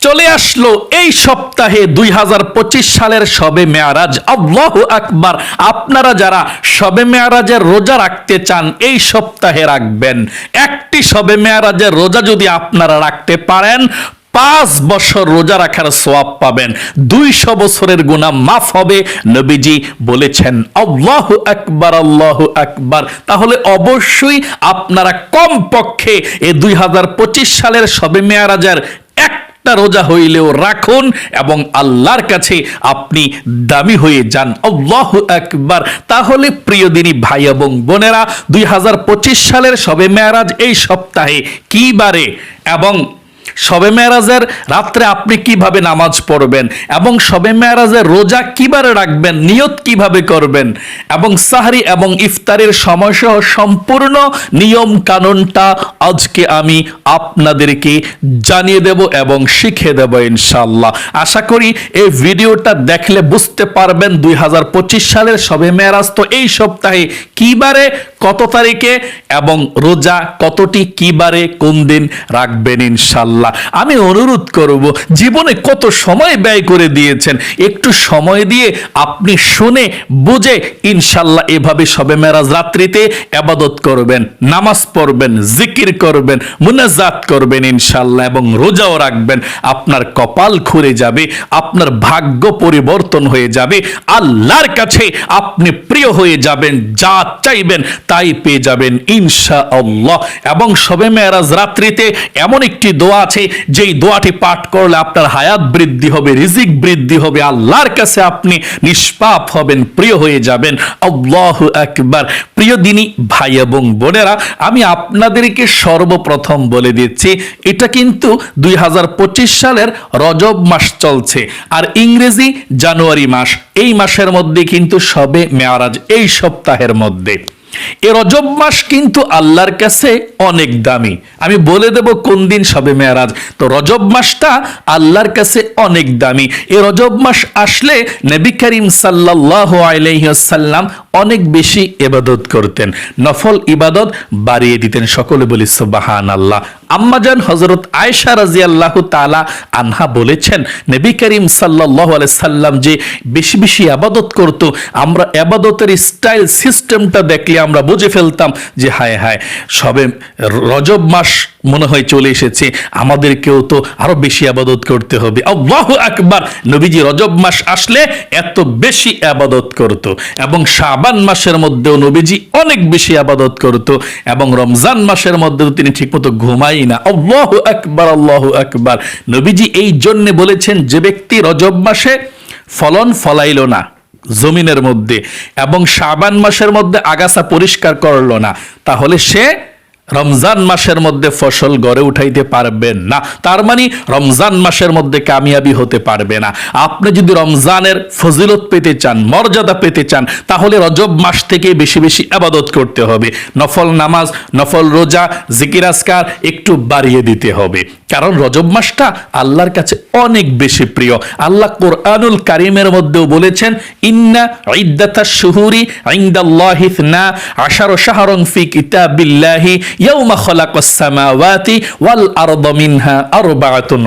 চলে আসলো এই সপ্তাহে দুই হাজার পঁচিশ সালের সবে মেয়ারাজ। আল্লাহ আকবার। আপনারা যারা সবে মেয়ারাজের রোজা রাখতে চান, এই সপ্তাহে রাখবেন। একটি সবে মেয়ারাজের রোজা যদি আপনারা রাখতে পারেন, পাঁচ বছর রোজা রাখার সোয়াব পাবেন। দুইশো বছরের গুণা মাফ হবে, নবীজি বলেছেন, আল্লাহ আকবার আল্লাহ আকবার। তাহলে অবশ্যই আপনারা কমপক্ষে এ দুই হাজার পঁচিশ সালের সবে মেয়ারাজের একটা রোজা হইলেও রাখুন এবং আল্লাহর কাছে আপনি দামি হয়ে যান। আল্লাহ একবার তাহলে প্রিয় দিনী ভাই এবং বোনেরা, দুই হাজার পঁচিশ সালের সবে মেয়ারাজ এই সপ্তাহে কি বারে? এবং সবে মেয়ারাজের রাত্রে আপনি কীভাবে নামাজ পড়বেন? এবং সবে মেয়ারাজের রোজা কীভাবে রাখবেন? নিয়ত কীভাবে করবেন? এবং সাহারি এবং ইফতারের সময়সহ সম্পূর্ণ নিয়ম কানুনটা আজকে আমি আপনাদেরকে জানিয়ে দেব এবং শিখে দেব ইনশাল্লাহ আশা করি এই ভিডিওটা দেখলে বুঝতে পারবেন দুই হাজার পঁচিশ সালের সবে মেয়ারাজ তো এই সপ্তাহে কিবারে কত তারিখে এবং রোজা কতটি কিবারে কোন দিন রাখবেন ইনশাল্লাহ আমি অনুরোধ করব, জীবনে কত সময় ব্যয় করে দিয়েছেন? একটু সময় দিয়ে আপনি শুনে, বুঝে ইনশাল্লাহ এভাবে সবে মেরাজ রাত্রিতে আবাদত করবেন, নামাজ পড়বেন, জিকির করবেন, মুনাজাত করবেন ইনশাল্লাহ এবং রোজাও রাখবেন। আপনার কপাল খুলে যাবে, আপনার ভাগ্য পরিবর্তন হয়ে যাবে, আল্লাহর কাছে আপনি প্রিয় হয়ে যাবেন, যা চাইবেন তাই পেয়ে যাবেন ইনশা আল্লাহ এবং সবে মেয়ারাজ রাত্রিতে এমন একটি দোয়া আছে, যেই দোয়াটি পাঠ করলে আপনার হায়াত বৃদ্ধি হবে, রিজিক বৃদ্ধি হবে, আল্লাহর কাছে আপনি নিষ্পাপ হবেন, প্রিয় হয়ে যাবেন। আল্লাহ একবার প্রিয় দিনী ভাই এবং বোনেরা, আমি আপনাদেরকে সর্বপ্রথম বলে দিচ্ছি, এটা কিন্তু দুই হাজার পঁচিশ সালের রজব মাস চলছে, আর ইংরেজি জানুয়ারি মাস। এই মাসের মধ্যে কিন্তু সবে মেয়ারাজ, এই সপ্তাহের মধ্যে। এ রজব মাস কিন্তু আল্লাহর কাছে অনেক দামি। আমি বলে দেব কোন দিন সবে মেয়ারাজ। তো রজব মাসটা আল্লাহর কাছে অনেক দামি। এ রজব মাস আসলে নবী করিম সাল্লাহ আলাইসাল্লাম অনেক বেশি ইবাদত করতেন। নফল ইবাদত বাড়িয়ে দিতেন সকলে বলি সুবাহান আল্লাহ আম্মাজান হজরত আয়েশা রাজি আল্লাহ তালা আনহা বলেছেন, নবী করিম সাল্লাহ সাল্লাম যে বেশি বেশি আবাদত করতো, আমরা আবাদতের স্টাইল, সিস্টেমটা দেখলে আমরা বুঝে ফেলতাম যে হায় হায়, সবে রজব মাস মনে হয় চলে এসেছে। আমাদেরকেও তো আরও বেশি আবাদত করতে হবে। আল্লাহ আকবার! নবীজি রজব মাস আসলে এত বেশি আবাদত করত এবং শাবান মাসের মধ্যেও নবীজি অনেক বেশি আবাদত করত এবং রমজান মাসের মধ্যেও তিনি ঠিকমতো ঘুমাই না। আল্লাহ আকবার আল্লাহ আকবার! নবীজি এই জন্য বলেছেন, যে ব্যক্তি রজব মাসে ফলন ফলাইল না জমিনের মধ্যে এবং শাবান মাসের মধ্যে আগাছা পরিষ্কার করল না, তাহলে সে রমজান মাসের মধ্যে ফসল গড়ে উঠাইতে পারবেন না। তার মানে রমজান মাসের মধ্যে কামিয়াবি হতে পারবে না। আপনি যদি রমজানের ফজিলত পেতে চান, মর্যাদা পেতে চান, তাহলে রজব মাস থেকে বেশি বেশি আবাদত করতে হবে। নফল নামাজ, নফল রোজা, জিকির আসকার একটু বাড়িয়ে দিতে হবে। কারণ রজব মাসটা আল্লাহর কাছে অনেক বেশি প্রিয়। আল্লাহ কোরআনুল কারিমের মধ্যেও বলেছেন, ইন্না ইদ্দাতা শুহুরি ইনদাল্লাহি ইসনা আশারু শাহরুন ফি কিতাবিল্লাহি ইয়াউমা সামাওয়াতি ওয়াল মিনহা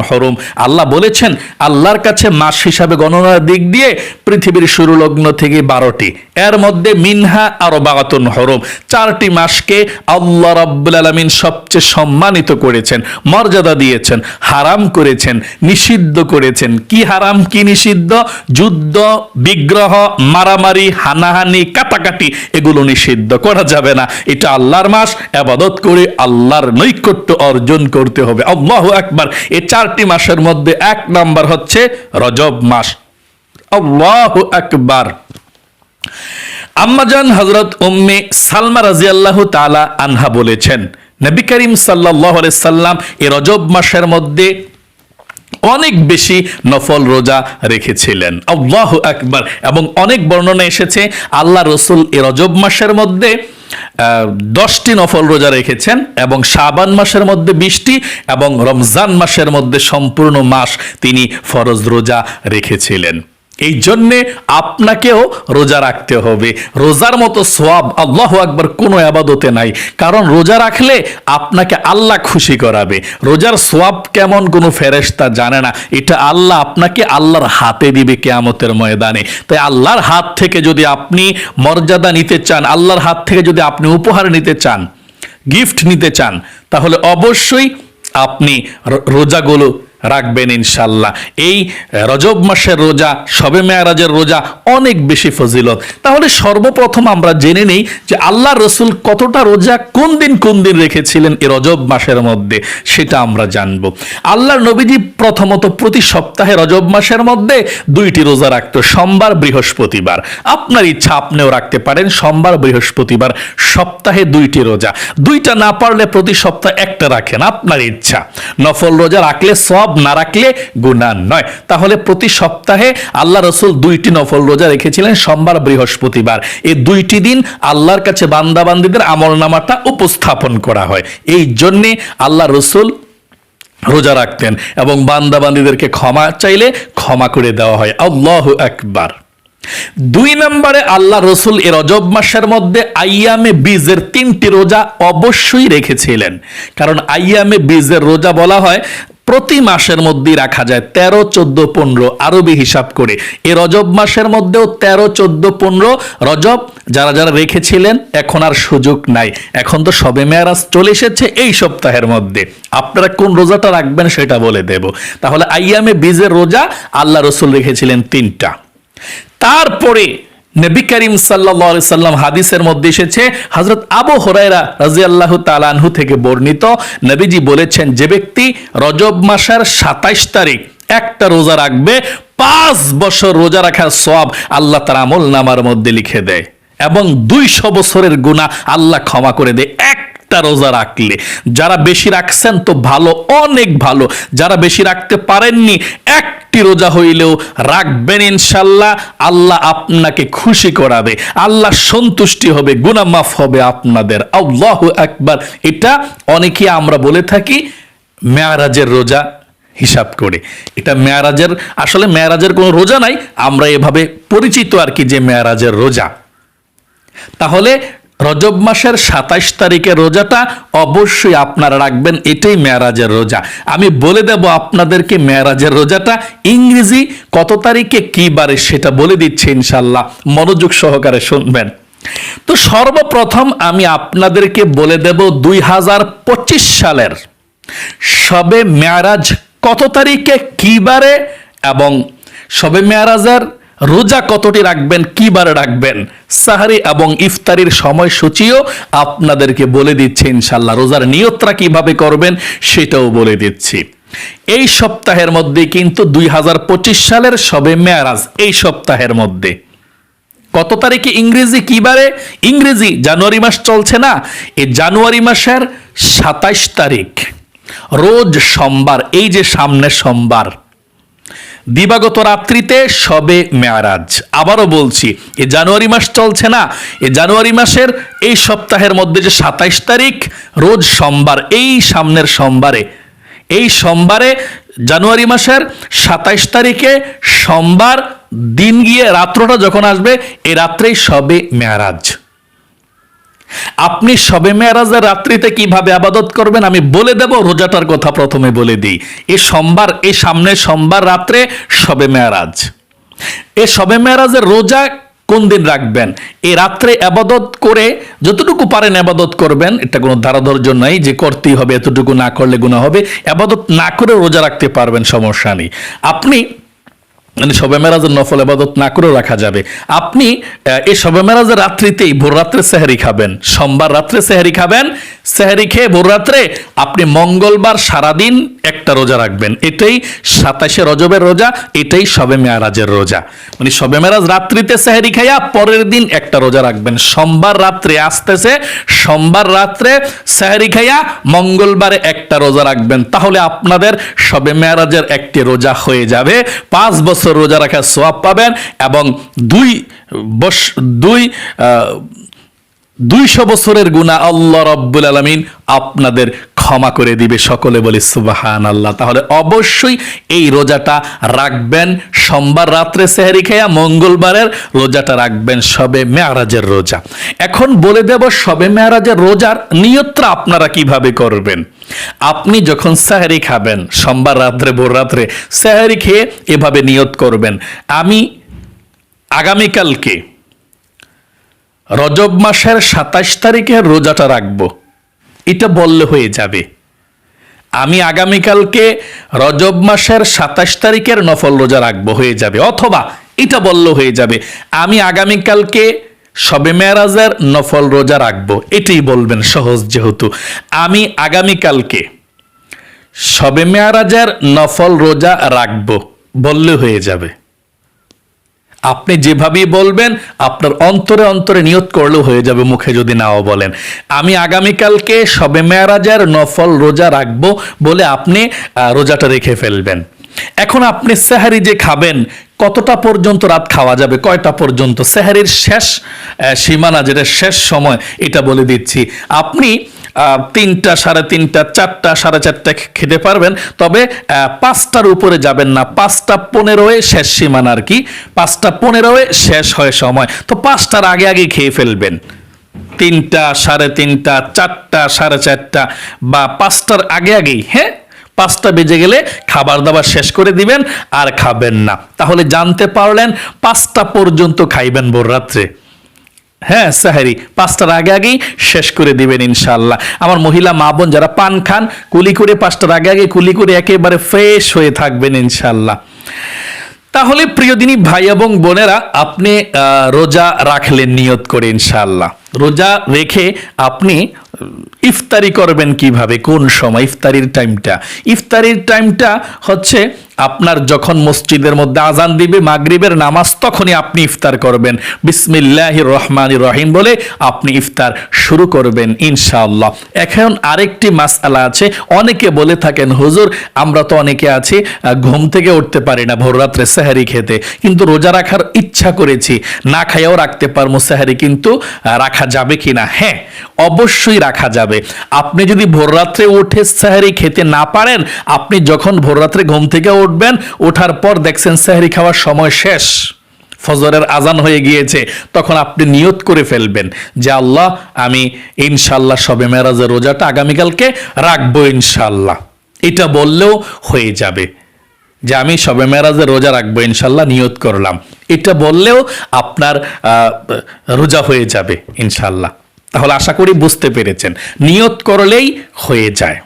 হুরুম। আল্লাহ বলেছেন, আল্লাহর কাছে মাস হিসাবে গণনার দিক দিয়ে পৃথিবীর শুরু লগ্ন থেকে বারোটি। এর মধ্যে মিনহা আরবাআতুন হুরুম। চারটি মাসকে আল্লাহ রাব্বুল আলামিন সবচেয়ে সম্মানিত করেছেন, মর্যাদা দিয়েছেন, হারাম করেছেন, নিষিদ্ধ করেছেন। কি হারাম, কি নিষিদ্ধ? যুদ্ধ, বিগ্রহ, মারামারি, হানাহানি, কাটাকাটি, এগুলো নিষিদ্ধ করা যাবে না। এটা আল্লাহর মাস, আবাদত করে আল্লাহর নৈকট্য অর্জন করতে হবে। আল্লাহ একবার এই চারটি মাসের মধ্যে এক নাম্বার হচ্ছে রজব মাস। আল্লাহ একবার আম্মাজান হজরত উম্মে সালমা রাজি আল্লাহ তালা আনহা বলেছেন, নবী করিম সাল্লাহ সাল্লাম এ রজব মাসের মধ্যে অনেক বেশি নফল রোজা রেখেছিলেন। আল্লাহ একবার এবং অনেক বর্ণনা এসেছে, আল্লাহ রসুল এ রজব মাসের মধ্যে দশটি নফল রোজা রেখেছেন এবং শাবান মাসের মধ্যে বিশটি এবং রমজান মাসের মধ্যে সম্পূর্ণ মাস তিনি ফরজ রোজা রেখেছিলেন। এই জন্যে আপনাকেও রোজা রাখতে হবে। রোজার মতো সোয়াব আল্লাহ আকবার কোনো আবাদতে নাই। কারণ রোজা রাখলে আপনাকে আল্লাহ খুশি করাবে। রোজার সোয়াব কেমন কোনো ফেরেশতা জানে না। এটা আল্লাহ আপনাকে আল্লাহর হাতে দিবে কেয়ামতের ময়দানে। তাই আল্লাহর হাত থেকে যদি আপনি মর্যাদা নিতে চান, আল্লাহর হাত থেকে যদি আপনি উপহার নিতে চান, গিফট নিতে চান, তাহলে অবশ্যই আপনি রোজাগুলো রাখবেন ইনশাল্লাহ এই রজব মাসের রোজা, সবে মেয়ারাজের রোজা অনেক বেশি ফজিলত। তাহলে সর্বপ্রথম আমরা জেনে নেই যে আল্লাহ রসুল কতটা রোজা কোন দিন কোন দিন রেখেছিলেন এই রজব মাসের মধ্যে, সেটা আমরা জানব। আল্লাহর নবীজি প্রথমত প্রতি সপ্তাহে রজব মাসের মধ্যে দুইটি রোজা রাখতো, সোমবার, বৃহস্পতিবার। আপনার ইচ্ছা আপনিও রাখতে পারেন, সোমবার, বৃহস্পতিবার সপ্তাহে দুইটি রোজা। দুইটা না পারলে প্রতি সপ্তাহে একটা রাখেন, আপনার ইচ্ছা। নফল রোজা রাখলে সব না রাখলে গুণা নয়। তাহলে প্রতি সপ্তাহে আল্লাহ রসুল দুইটি নফল রোজা রেখেছিলেন, সোমবার, বৃহস্পতিবার। এই দুইটি দিন আল্লাহর কাছে বান্দাবান্দিদের আমল নামাটা উপস্থাপন করা হয়। এই জন্যে আল্লাহ রসুল রোজা রাখতেন এবং বান্দাবান্দিদেরকে ক্ষমা চাইলে ক্ষমা করে দেওয়া হয়। আল্লাহ একবার দুই নম্বরে আল্লাহ রসুল এ রজব মাসের মধ্যে আইয়ামে বীজের তিনটি রোজা অবশ্যই রেখেছিলেন। কারণ আইয়ামে বীজের রোজা বলা হয় প্রতি মাসের মধ্যেই রাখা যায় তেরো, চোদ্দ, পনেরো, আরবি হিসাব করে। এ রজব মাসের মধ্যেও তেরো, চোদ্দ, পনেরো রজব যারা যারা রেখেছিলেন, এখন আর সুযোগ নাই। এখন তো সবে মেয়ারাজ চলে এসেছে এই সপ্তাহের মধ্যে। আপনারা কোন রোজাটা রাখবেন সেটা বলে দেব। তাহলে আইয়ামে বীজের রোজা আল্লাহ রসুল রেখেছিলেন তিনটা। তারপরে নবী করিম সাল্লা সাল্লাম হাদিসের মধ্যে এসেছে হজরত আবু হরাইরা রাজি আল্লাহ তালানহু থেকে বর্ণিত, নবীজি বলেছেন, যে ব্যক্তি রজব মাসের সাতাইশ তারিখ একটা রোজা রাখবে, পাঁচ বছর রোজা রাখার সব আল্লাহ তার আমল নামার মধ্যে লিখে দেয় এবং দুইশো বছরের গুণা আল্লাহ ক্ষমা করে দেয়। একটা রোজা রাখলে। যারা বেশি রাখছেন তো ভালো, অনেক ভালো। যারা বেশি রাখতে পারেননি, একটি রোজা হইলেও রাখবেন ইনশাল্লাহ। আল্লাহ আপনাকে খুশি করাবে। আল্লাহ সন্তুষ্টি হবে মাফ হবে আপনাদের। আল্লাহ একবার এটা অনেকে আমরা বলে থাকি, মেয়ারাজের রোজা হিসাব করে। এটা মেয়ারাজের, আসলে মেয়ারাজের কোনো রোজা নাই, আমরা এভাবে পরিচিত আর কি যে মেয়ারাজের রোজা। তাহলে রজব মাসের সাতাইশ তারিখের রোজাটা অবশ্যই আপনারা রাখবেন, এটাই মেয়ারাজের রোজা। আমি বলে দেব আপনাদেরকে মেয়ারাজের রোজাটা ইংরেজি কত তারিখে কি বারে সেটা বলে দিচ্ছি ইনশাল্লাহ, মনোযোগ সহকারে শুনবেন। তো সর্বপ্রথম আমি আপনাদেরকে বলে দেব দুই হাজার পঁচিশ সালের সবে মেয়ারাজ কত তারিখে কি বারে এবং সবে মেয়ারাজের রোজা কতটি রাখবেন কি বারে রাখবেন? সাহারি এবং ইফতারির সময়সূচিও আপনাদেরকে বলে দিচ্ছি ইনশাল্লাহ। রোজার নিয়তরা কীভাবে করবেন সেটাও বলে দিচ্ছি। এই সপ্তাহের মধ্যে কিন্তু দুই হাজার পঁচিশ সালের সবে মেয়ারাজ, এই সপ্তাহের মধ্যে। কত তারিখে ইংরেজি কি বারে ইংরেজি জানুয়ারি মাস চলছে না, এই জানুয়ারি মাসের সাতাইশ তারিখ। রোজ সোমবার, এই যে সামনে সোমবার। দিবাগত রাত্রিতে সবে মেয়ারাজ। আবারও বলছি, এ জানুয়ারি মাস চলছে না, এ জানুয়ারি মাসের এই সপ্তাহের মধ্যে যে সাতাইশ তারিখ, রোজ সোমবার, এই সামনের সোমবারে। এই সোমবারে জানুয়ারি মাসের সাতাইশ তারিখে সোমবার দিন গিয়ে রাত্রটা যখন আসবে, এ রাত্রেই সবে মেয়ারাজ। আপনি সবে মেয়ারাজের রাত্রিতে কীভাবে আবাদত করবেন আমি বলে দেব, রোজাটার কথা প্রথমে বলে দিই। এই সোমবার এই সামনে সোমবার রাত্রে সবে মেয়ারাজ এ সবে মেয়ারাজের রোজা কোন দিন রাখবেন? এ রাত্রে আবাদত করে যতটুকু পারেন আবাদত করবেন, এটা কোনো ধারাধর্য নাই, যে করতেই হবে, এতটুকু না করলে গুণা হবে। আবাদত না করে রোজা রাখতে পারবেন, সমস্যা নেই। আপনি মানে শবে মেরাজের নফল আবাদত না করেও রাখা যাবে। আপনি এই শবে মেরাজের রাত্রিতেই ভোর রাত্রে সেহারি খাবেন, সোমবার রাত্রে সেহারি খাবেন, সেহারি খেয়ে ভোর রাত্রে আপনি মঙ্গলবার সারাদিন একটা রোজা রাখবেন। এটাই সাতাশে রজবের রোজা, এটাই শবে মেয়ারাজের রোজা। মানে শবে মেরাজ রাত্রিতে সেহারি খাইয়া পরের দিন একটা রোজা রাখবেন। সোমবার রাত্রে আসতেছে, সোমবার রাত্রে সেহারি খাইয়া মঙ্গলবারে একটা রোজা রাখবেন। তাহলে আপনাদের শবে মেয়ারাজের একটি রোজা হয়ে যাবে। পাঁচ বছর রোজা রাখার সোয়াব পাবেন এবং দুই বস, দুই দুইশো বছরের গুণা আল্লাহ রব্বুল আলমিন আপনাদের ক্ষমা করে দিবে। সকলে বলে সুবাহান আল্লাহ তাহলে অবশ্যই এই রোজাটা রাখবেন। সোমবার রাত্রে সেহারি খেয়া, মঙ্গলবারের রোজাটা রাখবেন সবে মেয়ারাজের রোজা। এখন বলে দেব সবে মেয়ারাজের রোজার নিয়ত্রা আপনারা কীভাবে করবেন? আপনি যখন সাহারি খাবেন, সোমবার রাত্রে, ভোর রাত্রে, সাহারি খেয়ে এভাবে নিয়ত করবেন। আমি আগামীকালকে রজব মাসের সাতাশ তারিখে রোজাটা রাখব। এটা বললে হয়ে যাবে। আমি আগামীকালকে রজব মাসের সাতাশ তারিখের নফল রোজা রাখব, হয়ে যাবে। অথবা এটা বললে হয়ে যাবে, আমি আগামীকালকে সবে মেয়ারাজের নফল রোজা রাখব, এটাই বলবেন সহজ যেহেতু। আমি আগামীকালকে সবে মেয়ারাজের নফল রোজা রাখব, বললে হয়ে যাবে। আপনি যেভাবেই বলবেন, আপনার অন্তরে অন্তরে নিয়ত করলেও হয়ে যাবে, মুখে যদি নাও বলেন। আমি আগামীকালকে সবে মেয়ারাজার নফল রোজা রাখব বলে আপনি রোজাটা রেখে ফেলবেন। এখন আপনি সেহারি যে খাবেন কতটা পর্যন্ত রাত খাওয়া যাবে? কয়টা পর্যন্ত? সেহারির শেষ সীমানা যেটা শেষ সময়, এটা বলে দিচ্ছি। আপনি তিনটা সাড়ে তিনটা, চারটা সাড়ে চারটা খেতে পারবেন, তবে পাঁচটার উপরে যাবেন না। পাঁচটা পনেরোয় শেষ সীমানা আর কি। পাঁচটা পনেরোয় শেষ হয় সময়। তো পাঁচটার আগে আগে খেয়ে ফেলবেন। তিনটা সাড়ে তিনটা, চারটা সাড়ে চারটা, বা পাঁচটার আগে আগেই হ্যাঁ? পাঁচটা বেজে গেলে খাবার দাবার শেষ করে দিবেন আর খাবেন না। তাহলে জানতে পারলেন পাঁচটা পর্যন্ত খাইবেন ভোর রাত্রে। হ্যাঁ সাহারি, পাঁচটার আগে আগেই শেষ করে দিবেন ইনশাল্লাহ আমার মহিলা মা বোন যারা পান খান, কুলি করে পাঁচটার আগে আগে কুলি করে একেবারে ফ্রেশ হয়ে থাকবেন ইনশাল্লাহ তাহলে প্রিয় দিনী ভাই এবং বোনেরা, আপনি রোজা রাখলেন নিয়ত করে ইনশাল্লাহ রোজা রেখে আপনি ইফতারি করবেন কীভাবে? কোন সময়? ইফতারির টাইমটা ইফতারির টাইমটা হচ্ছে আপনার যখন মসজিদের মধ্যে আজান দিবে, মাগরিবের নামাজ, তখনই আপনি ইফতার করবেন। বিসমিল্লাহ রহমান রহিম বলে আপনি ইফতার শুরু করবেন, ইনশাআল্লাহ। এখন আরেকটি মাসআলা আছে, অনেকে বলে থাকেন, হুজুর, আমরা তো অনেকে আছি, ঘুম থেকে উঠতে পারি না, ভোর রাত্রে সেহারি খেতে। কিন্তু রোজা রাখার ইচ্ছা করেছি, না খাইয়াও রাখতে পারব সেহারি, কিন্তু রাখা যাবে কিনা হ্যাঁ অবশ্যই রাখা যাবে। আপনি যদি ভোর রাত্রে উঠে সেহারি খেতে না পারেন, আপনি যখন ভোর রাত্রে ঘুম থেকে উঠবেন ওঠার পর দেখছেন সেহারি খাওয়ার সময় শেষ। ফজরের আজান হয়ে গিয়েছে, তখন আপনি নিয়ত করে ফেলবেন যে আল্লাহ, আমি ইনশাল্লাহ সবে মেরাজের রোজাটা আগামীকালকে রাখব ইনশাল্লাহ এটা বললেও হয়ে যাবে যে আমি সবে মেরাজের রোজা রাখব ইনশাল্লাহ নিয়ত করলাম। এটা বললেও আপনার রোজা হয়ে যাবে ইনশাল্লাহ তাহলে আশা করি বুঝতে পেরেছেন। নিয়ত করলেই হয়ে যায়।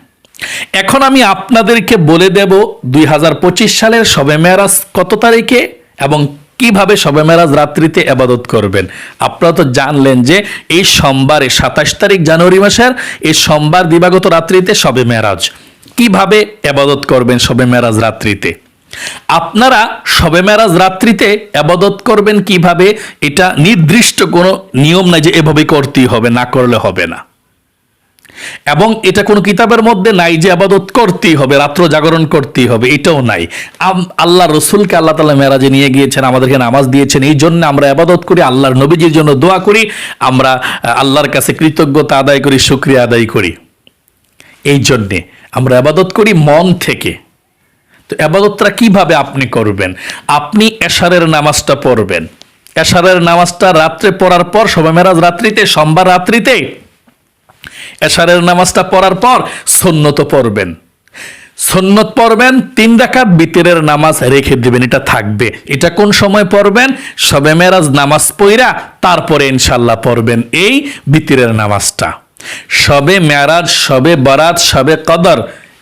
এখন আমি আপনাদেরকে বলে দেব দুই হাজার পঁচিশ সালের সবে মেরাজ কত তারিখে এবং কীভাবে সবে মেরাজ রাত্রিতে আবাদত করবেন। আপনারা তো জানলেন যে এই সোমবারে সাতাশ তারিখ জানুয়ারি মাসের, এই সোমবার দিবাগত রাত্রিতে সবে মেরাজ কীভাবে আবাদত করবেন সবে মেরাজ রাত্রিতে? আপনারা সবে মেরাজ রাত্রিতে আবাদত করবেন কীভাবে? এটা নির্দিষ্ট কোনো নিয়ম নাই যে এভাবে করতেই হবে, না করলে হবে না। এবং এটা কোনো কিতাবের মধ্যে নাই যে আবাদত করতেই হবে, রাত্র জাগরণ করতেই হবে, এটাও নাই। আল্লাহ রসুলকে আল্লাহ তালা মেরাজে নিয়ে গিয়েছেন, আমাদেরকে নামাজ দিয়েছেন, এই জন্য আমরা আবাদত করি, আল্লাহর নবীজির জন্য দোয়া করি, আমরা আল্লাহর কাছে কৃতজ্ঞতা আদায় করি, শুক্রিয়া আদায় করি। এই জন্যে আমরা আবাদত করি মন থেকে। তো আবাদতটা কীভাবে আপনি করবেন? আপনি এশারের নামাজটা পড়বেন। এশারের নামাজটা রাত্রে পড়ার পর, সবে মেরাজ রাত্রিতে, সোমবার রাত্রিতে এশারের নামাজটা পড়ার পর সন্নত পড়বেন। সন্নত পড়বেন, তিন রাকাত বিতেরের নামাজ রেখে দিবেন, এটা থাকবে। এটা কোন সময় পড়বেন? সবে মেরাজ নামাজ পইরা তারপরে ইনশাল্লাহ পড়বেন এই বিতিরের নামাজটা। সবে মেরাজ, সবে বরাত, সবে কদর,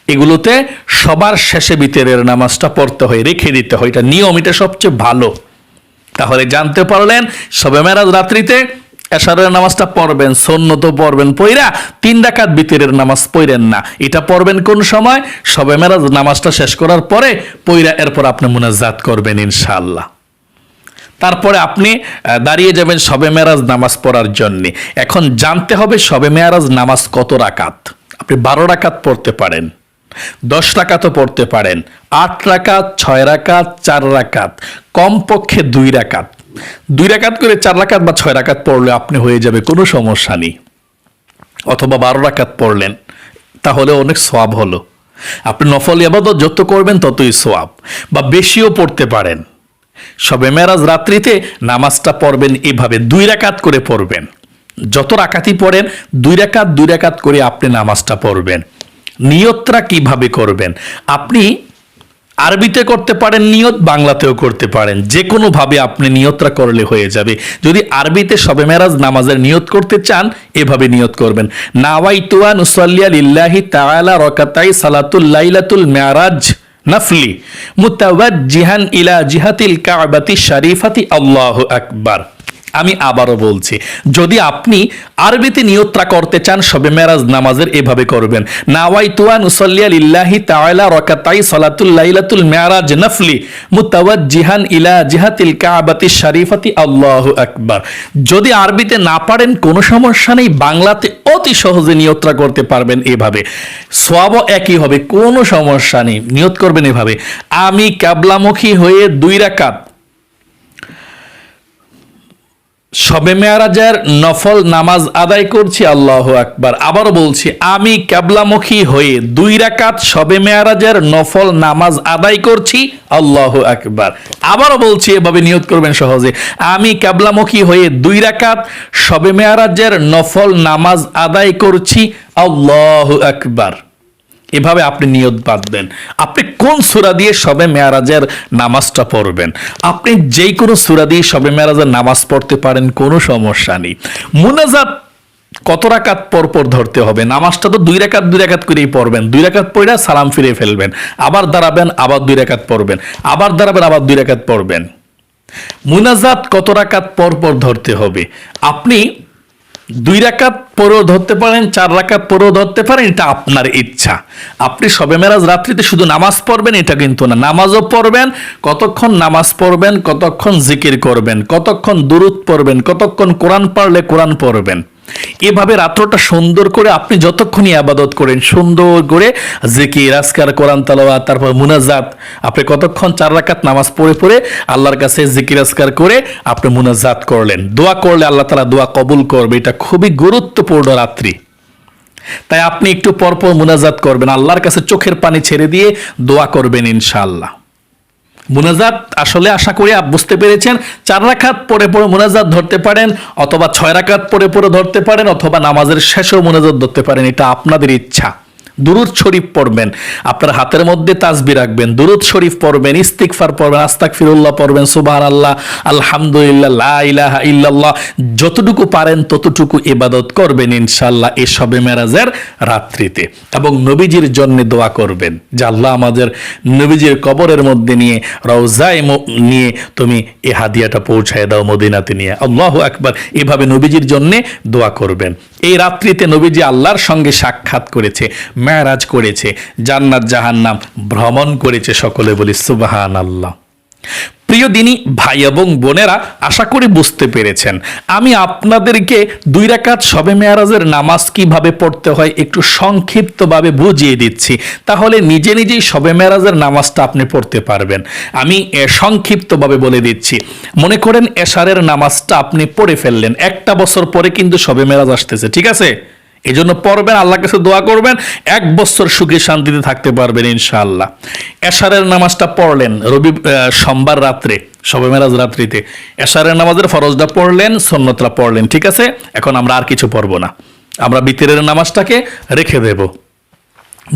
এগুলোতে সবার শেষে বিতেরের নামাজটা পড়তে হয়, রেখে দিতে হয়। এটা নিয়ম, এটা সবচেয়ে ভালো। তাহলে জানতে পারলেন, সবে মেরাজ রাত্রিতে এশারের নামাজটা পড়বেন সন্নত পড়বেন, পইরা তিন ডাকাত বিতিরের নামাজ পড়েন না। এটা পড়বেন কোন সময়? সবে মেরাজ নামাজটা শেষ করার পরে পইরা এরপর আপনি মুনাজাত করবেন ইনশাআল্লাহ। তারপরে আপনি দাঁড়িয়ে যাবেন সবে মেরাজ নামাজ পড়ার জন্যে। এখন জানতে হবে সবে মেরাজ নামাজ কত রাকাত? আপনি বারো রাকাত পড়তে পারেন, দশ রাকাতও পড়তে পারেন, আট রাকাত, ছয় রাকাত, চার রাকাত, কমপক্ষে দুই রাকাত। দুই রাকাত করে চার রাকাত বা ছয় রাকাত পড়লে আপনি হয়ে যাবে, কোনো সমস্যা নেই। অথবা বারো রাকাত পড়লেন, তাহলে অনেক সোয়াব হলো। আপনি নফল আবাদত যত করবেন, ততই সোয়াব বা বেশিও পড়তে পারেন। সবে মেরাজ রাত্রিতে নামাজটা পড়বেন এভাবে, দুই রাকাত করে পড়বেন। যত রাকাতই পড়েন, দুই রাকাত দুই রাকাত করে আপনি নামাজটা পড়বেন। নিয়তটা কীভাবে করবেন? আপনি আরবিতে করতে পারেন, নিয়ত বাংলাতেও করতে পারেন। যে কোনোভাবে আপনি নিয়তটা করলে হয়ে যাবে। যদি আরবিতে সবে মেরাজ নামাজের নিয়ত করতে চান, এভাবে নিয়ত করবেন। নাওয়াই তুয়া নুসাল্লিয়া লিল্লাহি তাআলা রকাতাই সালাতুল লাইলাতুল মেরাজ নাফলি। মুতাওয়াজ্জিহান ইলা জিহাতিল কাবাতি শরীফাতি আল্লাহু আকবার। আমি আবারও বলছি, যদি আপনি আরবিতে নিয়ত্রা করতে চান, সবে মেরাজ নামাজের এভাবে করবেন। নাওয়াই তুয়া নুসল্লিয়া লিল্লাহি তাআলা রাকাতাই সালাতুল লাইলাতুল মেরাজ নফলি মুতাওয়াজ্জিহান ইলা জিহাতিল কাবাতি শরীফাতি, আল্লাহু আকবার। যদি আরবিতে না পারেন, কোনো সমস্যা নেই, বাংলাতে অতি সহজে নিয়ত্রা করতে পারবেন এভাবে। সোয়াবও একই হবে, কোনো সমস্যা নেই, নিয়ত করবেন এভাবে। আমি ক্যাবলামুখী হয়ে দুই রাকাত সবে মেয়ারাজের নফল নামাজ আদায় করছি, আল্লাহ আকবার। আবারও বলছি, আমি ক্যাবলামুখী হয়ে দুই রাকাত সবে মেয়ারাজের নফল নামাজ আদায় করছি, আল্লাহ আকবার। আবারও বলছি, এভাবে নিয়ত করবেন সহজে। আমি ক্যাবলামুখী হয়ে দুই রাকাত সবে মেয়ারাজের নফল নামাজ আদায় করছি, আল্লাহ আকবার। এভাবে আপনি নিয়ত বাঁধবেন। আপনি কোন সুরা দিয়ে সবে মেয়ারাজের নামাজটা পড়বেন? আপনি যেই কোনো সুরা দিয়ে সবে মেয়ারাজের নামাজ পড়তে পারেন, কোনো সমস্যা নেই। মুনাজাত কত রাকাত পর পর ধরতে হবে? নামাজটা তো দুই রাকাত দুই রাকাত করেই পড়বেন। দুই রাকাত পড়ে সালাম ফিরে ফেলবেন। আবার দাঁড়াবেন, আবার দুই রাকাত পড়বেন। আবার দাঁড়াবেন, আবার দুই রাকাত পড়বেন। মুনাজাত কত রাকাত পর পর ধরতে হবে? আপনি দুই রাকাত পরেও ধরতে পারেন, চার রাকাত পরেও ধরতে পারেন, এটা আপনার ইচ্ছা। আপনি সবে মেরাজ রাত্রিতে শুধু নামাজ পড়বেন, এটা কিন্তু না। নামাজও পড়বেন, কতক্ষণ নামাজ পড়বেন, কতক্ষণ জিকির করবেন, কতক্ষণ দুরুদ পড়বেন, কতক্ষণ কোরআন পারলে কোরআন পড়বেন। এভাবে রাত্রটা সুন্দর করে আপনি যতক্ষণই আবাদত করেন, সুন্দর করে জিকির, আজকার, কোরআন, তালাওয়াত, তারপর মুনাজাত, আপনি কতক্ষণ চার রাকাত নামাজ পড়ে পড়ে আল্লাহর কাছে জিকির রাজকার করে আপনি মুনাজাত করলেন। দোয়া করলে আল্লাহ তালা দোয়া কবুল করবে। এটা খুবই গুরুত্বপূর্ণ রাত্রি। তাই আপনি একটু পরপর মুনাজাত করবেন, আল্লাহর কাছে চোখের পানি ছেড়ে দিয়ে দোয়া করবেন ইনশাআল্লাহ। মুনাজাত আসলে আশা করি বুঝতে পেরেছেন, চার রাকাত পরে পরে মোনাজাত ধরতে পারেন অথবা ছয় রাখাত পরে পরে ধরতে পারেন অথবা নামাজের শেষেও মোনাজাত ধরতে পারেন, এটা আপনাদের ইচ্ছা। দুরুদ শরীফ পড়বেন। আপনার হাতের মধ্যে তাজবি রাখবেন। দুরুদ শরীফ পড়বেন ইস্তিকফার পড়বেন আস্তাক ফিরুল্লাহ পড়বেন সুবাহ আল্লাহ আলহামদুলিল্লাহ ইলাহা যতটুকু পারেন, ততটুকু ইবাদত করবেন ইনশাল্লাহ এই সবে মেরাজের রাত্রিতে। এবং নবীজির জন্য দোয়া করবেন যে, আল্লাহ আমাদের নবীজির কবরের মধ্যে নিয়ে, রওজায় নিয়ে তুমি এ হাদিয়াটা পৌঁছায় দাও মদিনাতে নিয়ে। আল্লাহ একবার এভাবে নবীজির জন্যে দোয়া করবেন। এই রাত্রিতে নবীজি আল্লাহর সঙ্গে সাক্ষাৎ করেছে। মেয়ারাজ করেছে, জান্নাত জাহান্নাম ভ্রমণ করেছে সকলে বলি সুবাহান আল্লাহ প্রিয় দিনই ভাই এবং বোনেরা, আশা করি বুঝতে পেরেছেন। আমি আপনাদেরকে দুই রাকাত সবে মেয়ারাজের নামাজ কীভাবে পড়তে হয় একটু সংক্ষিপ্তভাবে বুঝিয়ে দিচ্ছি। তাহলে নিজে নিজেই সবে মেয়ারাজের নামাজটা আপনি পড়তে পারবেন। আমি সংক্ষিপ্তভাবে বলে দিচ্ছি। মনে করেন এশারের নামাজটা আপনি পড়ে ফেললেন। একটা বছর পরে কিন্তু সবে মেয়ারাজ আসতেছে, ঠিক আছে? এই জন্য পড়বেন, আল্লাহর কাছে দোয়া করবেন, এক বছর সুখে শান্তিতে থাকতে পারবেন ইনশাআল্লাহ। এশারের নামাজটা পড়লেন, রবি সোমবার রাত্রে, সবে মেরাজ রাত্রিতে। এশারের নামাজের ফরজটা পড়লেন সন্ন্যতরা পড়লেন, ঠিক আছে? এখন আমরা আর কিছু পড়ব না। আমরা বিতরের নামাজটাকে রেখে দেব।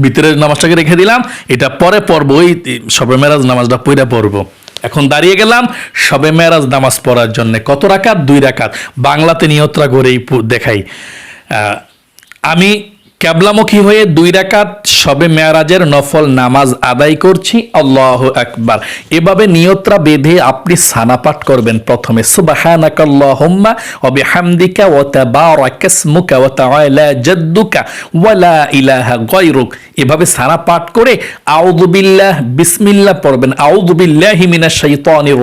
বিতরের নামাজটাকে রেখে দিলাম, এটা পরে পড়ব ওই সবে মেরাজ নামাজটা পইরা পড়ব। এখন দাঁড়িয়ে গেলাম, সবে মেরাজ নামাজ পড়ার জন্য কত রাকাত? দুই রাকাত। বাংলাতে নিয়ত্রা করেই দেখাই। আমি ক্যাবলামুখী হয়ে দুই রাকাত সবে মেয়ারাজের নফল নামাজ আদায় করছি, আল্লাহ আকবার। এভাবে নিয়ত্রা বেঁধে আপনি সানা পাঠ করবেন প্রথমে। জাদ্দুকা ওয়া লা ইলাহা এভাবে সানা পাঠ করে আউযু বিল্লাহ বিসমিল্লাহ পড়বেন। আউযু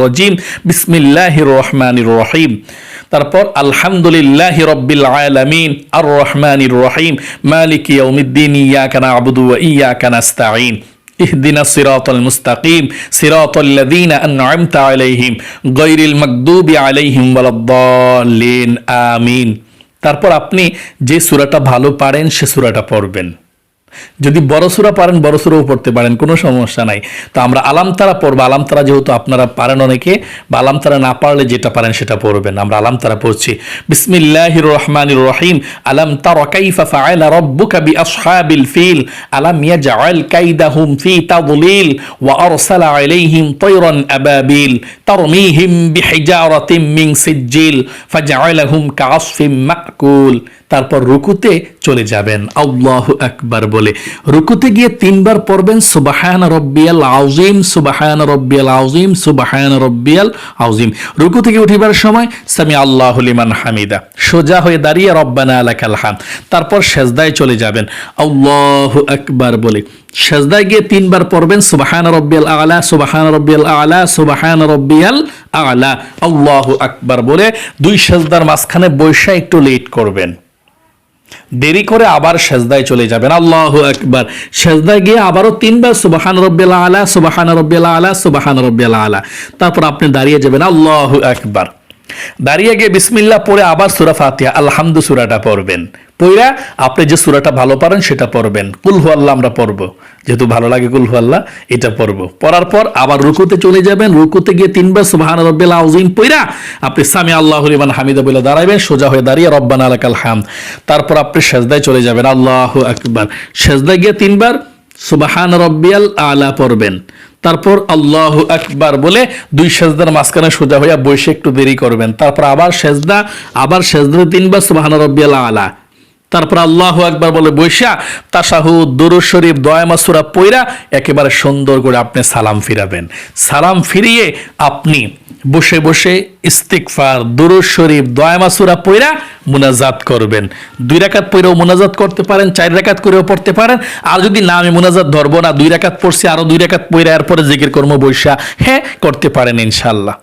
রাজিম, বিসমিল্লাহির রহমানির রহিম। তারপর আলহামদুলিল্লাহ রব্বিল আলামিন, আর রহমানির রহিম মালিক ইয়াউমিদ্দিন ইয়াকা না'বুদু ওয়া ইয়াকা নাস্তাঈন اهدنا الصراط المستقيم صراط الذين أنعمت عليهم غير المغضوب عليهم ولا الضالين آمين তারপর আপনি যে সূরাটা ভালো পারেন সে সূরাটা পড়বেন যদি বড় সূরা পারেন, বড় সূরাও পড়তে পারেন, কোনো সমস্যা নাই। তো আমরা আলাম তারা পড়ব। আলাম তারা যেহেতু আপনারা পারেন অনেকে, বা আলাম তারা না পারলে যেটা পারেন সেটা পড়বেন। আমরা আলাম তারা পড়ছি। বিসমিল্লাহির রহমানির রহিম। আলাম কাইফা বিআসহাবিল ফিল। আলাম ইয়াজআল কাইদাহুম ফি তাদলিল ওয়া আরসালা আলাইহিম তায়রান আবাবিল। তারমিহিম মিন ফাজআলাহুম কাআসফিম মাকুল। তারপর রুকুতে চলে যাবেন। আল্লাহ আকবার বলে। রুকুতে গিয়ে তিনবার পড়বেন, সুবাহান রব্বিয়াল আউজিম সুবাহান রব্বিয়াল আউজিম সুবাহান রব্বিয়াল আউজিম রুকু থেকে উঠিবার সময়, সামি আল্লাহ লিমান হামিদা। সোজা হয়ে দাঁড়িয়ে রব্বানা আলাকাল হাম তারপর সেজদায় চলে যাবেন। আল্লাহ আকবার বলে। সেজদায় গিয়ে তিনবার পড়বেন, সুবাহান রব্বিয়াল আলা, সুবাহান রব্বিয়াল আলা, সুবাহান রব্বিয়াল আলা। আল্লাহ আকবার বলে। দুই সেজদার মাঝখানে বৈশা একটু লেট করবেন। দেরি করে আবার সেজদায় চলে যাবেন। আল্লাহ একবার সেজদায় গিয়ে আবারও তিনবার সুবাহান রব্বেলা আলা, সুবাহান রব্বেলা আলা, সুবাহান রব্বেলা আলা। তারপর আপনি দাঁড়িয়ে যাবেন। আল্লাহ একবার দাঁড়িয়ে গিয়ে বিসমিল্লাহ পড়ে আবার সুরা ফাতিহা, আলহামদু সুরাটা পড়বেন। পড়া আপনি যে সুরাটা ভালো পারেন সেটা পড়বেন। কুলহু আল্লাহ আমরা পড়ব। যেহেতু ভালো লাগে কুলহু আল্লাহ এটা পড়ব। পড়ার পর আবার রুকুতে চলে যাবেন। রুকুতে গিয়ে তিনবার সুবহান রব্বিল আউজিম পড়া আপনি সামি আল্লাহ লিমান হামিদা বলে দাঁড়াবেন সোজা হয়ে দাঁড়িয়ে রব্বানা আলাকাল হাম তারপর আপনি সেজদায় চলে যাবেন। আল্লাহ আকবার। সেজদায় গিয়ে তিনবার সুবাহান রব্বিয়াল আলা পড়বেন। তারপর আল্লাহ একবার বলে দুই সেজদার মাঝখানে সোজা হইয়া বসে একটু দেরি করবেন। তারপর আবার সেজদা আবার সেজদা তিনবার সুবাহান রব্বিয়াল আলা। তারপর আল্লাহ একবার বলে, বৈশা, তাসাহু দুরু শরীফ দয়ামাসুরা পৈরা একেবারে সুন্দর করে আপনি সালাম ফিরাবেন। সালাম ফিরিয়ে আপনি বসে বসে ইস্তিকফার দুরু শরীফ দয়ামাসুরা পৈরা মুনাজাত করবেন। দুই রাকাত পইরেও মুনাজাত করতে পারেন, চার রাকাত করেও পড়তে পারেন। আর যদি না, আমি মুনাজাত ধরবো না, দুই রাকাত পড়ছি, আরও দুই রাকাত পইরা এরপরে জিকির কর্ম বৈশা। হ্যাঁ করতে পারেন ইনশাল্লাহ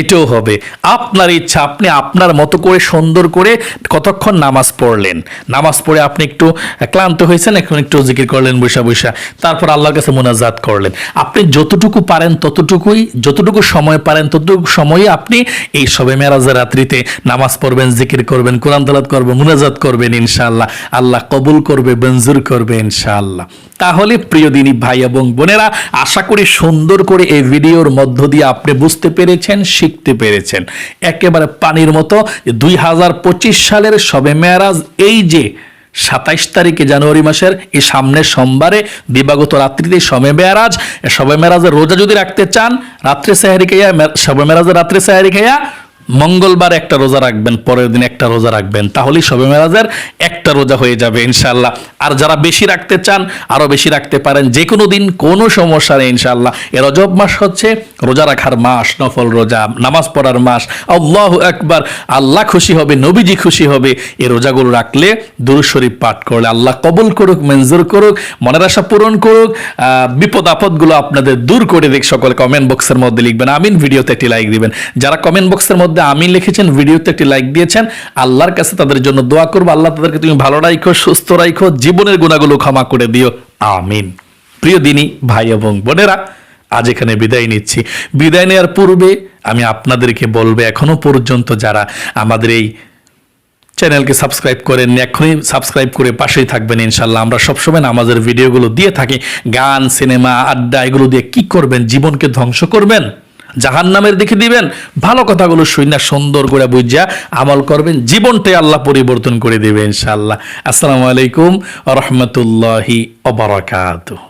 এটাও হবে। আপনার ইচ্ছা, আপনি আপনার মতো করে সুন্দর করে কতক্ষণ নামাজ পড়লেন? নামাজ পড়ে আপনি একটু ক্লান্ত হয়েছেন, এখন একটু জিকির করলেন বৈশা বৈশা তারপর আল্লাহর কাছে মোনাজাত করলেন। আপনি যতটুকু পারেন ততটুকুই, যতটুকু সময় পারেন ততটুকু সময়ে আপনি এই সবে মেরাজের রাত্রিতে নামাজ পড়বেন, জিকির করবেন, কোরআন তালাত করবেন, মুনাজাত করবেন, ইনশাআল্লাহ। আল্লাহ কবুল করবে, মঞ্জুর করবে, ইনশাআল্লাহ। তাহলে প্রিয় দিনী ভাই এবং বোনেরা, আশা করি সুন্দর করে এই ভিডিওর মধ্য দিয়ে আপনি বুঝতে পেরেছেন শিখতে পেরেছেন। একেবারে পানির মতো দুই হাজার পঁচিশ সালের সবে মেয়ারাজ, এই যে সাতাইশ তারিখে জানুয়ারি মাসের এই সামনের সোমবারে দিবাগত রাত্রিতে সবে মেয়ারাজ সবে মেয়ারাজের রোজা যদি রাখতে চান, রাত্রে সাহারি খেয়া সবে মেয়ারাজের রাত্রে সাহারি খাইয়া মঙ্গলবার একটা রোজা রাখবেন, পরের দিন একটা রোজা রাখবেন। তাহলেই সবে মেরাজের একটা রোজা হয়ে যাবে ইনশাল্লাহ আর যারা বেশি রাখতে চান, আরও বেশি রাখতে পারেন যে কোনো দিন কোনো সমস্যা নেই ইনশাল্লাহ এ রজব মাস হচ্ছে রোজা রাখার মাস, নফল রোজা, নামাজ পড়ার মাস। আল্লাহ একবার আল্লাহ খুশি হবে, নবীজি খুশি হবে। এ রোজাগুলো রাখলে শরীফ পাঠ করলে আল্লাহ কবুল করুক, মঞ্জুর করুক, মনের আশা পূরণ করুক। বিপদ আপদগুলো আপনাদের দূর করে দিক সকলে কমেন্ট বক্সের মধ্যে লিখবেন। আমিন, ভিডিওতে একটি লাইক দিবেন। যারা কমেন্ট বক্সের মধ্যে আমিন লিখেছেন, ভিডিওতে একটি লাইক দিয়েছেন। আল্লাহর কাছে তাদের জন্য দোয়া করব। আল্লাহ তাদেরকে তুমি ভালো রাখো সুস্থ রাখো জীবনের গুণাগুলো ক্ষমা করে দিও। আমিন। প্রিয় দিনই ভাই এবং বোনেরা, আজ এখানে বিদায় নিচ্ছি। বিদায় নেওয়ার পূর্বে আমি আপনাদেরকে বলব, এখনও পর্যন্ত যারা আমাদের এই চ্যানেলকে সাবস্ক্রাইব করেন এখনই সাবস্ক্রাইব করে পাশেই থাকবেন ইনশাল্লাহ। আমরা সবসময় নামাজের ভিডিওগুলো দিয়ে থাকি। গান, সিনেমা, আড্ডা, এগুলো দিয়ে কি করবেন? জীবনকে ধ্বংস করবেন? জাহান নামের দিকে দিবেন। ভালো কথাগুলো শুনে সুন্দর করে বুঝা আমল করবেন। জীবনটাই আল্লাহ পরিবর্তন করে দেবে ইনশাল্লাহ আসসালামু আলাইকুম রহমতুল্লাহি অবরাকাতুহ